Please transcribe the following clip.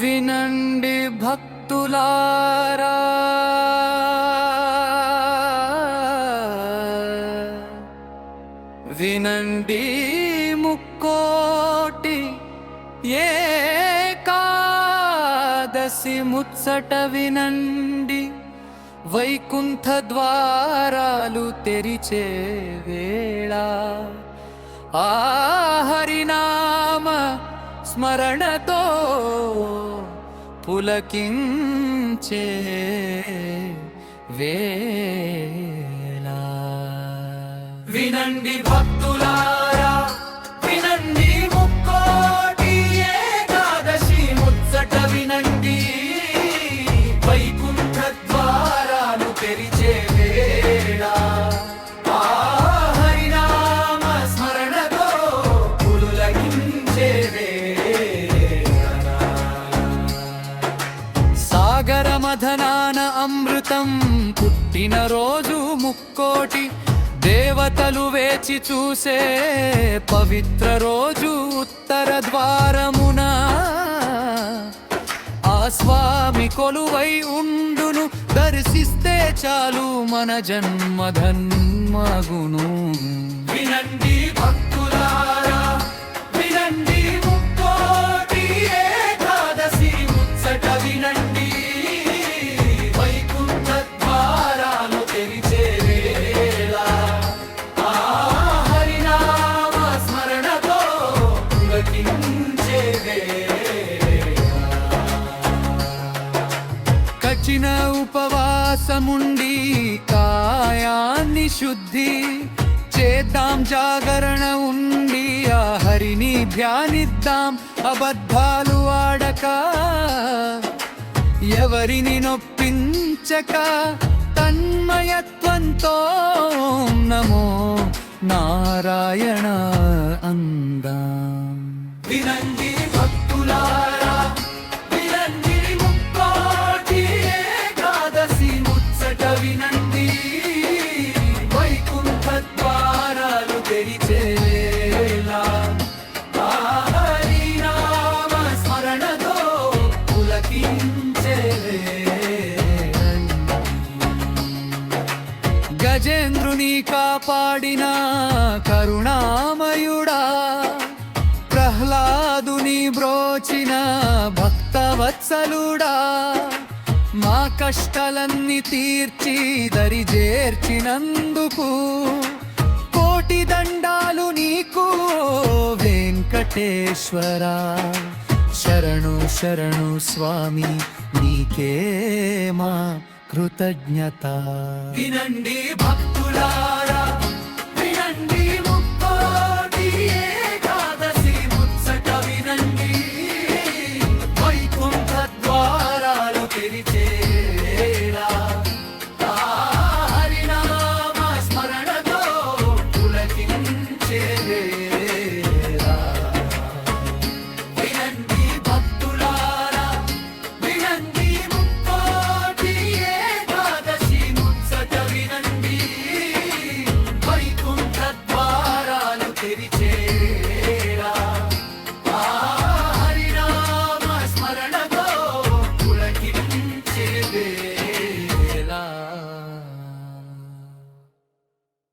వినండి భక్తులారా. వినండి ముక్కోటి ఏకాదశి ముచ్చట వినండి. వైకుంఠ ద్వారాలు తెరిచే వేళ. ఆ హరినామ స్మరణతో పులకించే వేళ. వినండి భక్తులా తెరిచే వేళ. ఆ హరినామ స్మరణతో పులులగించే వేళ అమృతం పుట్టిన రోజు ముక్కోటి. దేవతలు వేచి చూసే పవిత్ర రోజు ఉత్తర ద్వారమున కొలువై ఉండును దర్శిస్తే చాలు మన జన్మధన్మగును. వినండి భక్తులారా వినండి ముక్కోటి ఏకాదశి ముచ్చట వినండి. వైకుంఠ ద్వారాలు తెరిచే వేళ ఆ హరినామ స్మరణతో గతించే వేళ. ఉపవాసముండి కాయాన్ని శుద్ధి చేద్దాం జాగరణ ఉండి ఆ హరిని ధ్యానిద్దాం అబద్ధాలు ఆడక ఎవరిని నొప్పించక తన్మయత్వంతో నమో నారాయణ అన్న గజేంద్రుని కాపాడిన కరుణామయుడా ప్రహ్లాదుని బ్రోచిన భక్తవత్సలుడా మా కష్టాలన్నీ తీర్చి దరిజేర్చినందుకు కోటి దండాలు నీకు వెంకటేశ్వరా. శరణు శరణు స్వామి నీకే మా కృతజ్ఞత. వినండి భక్తులా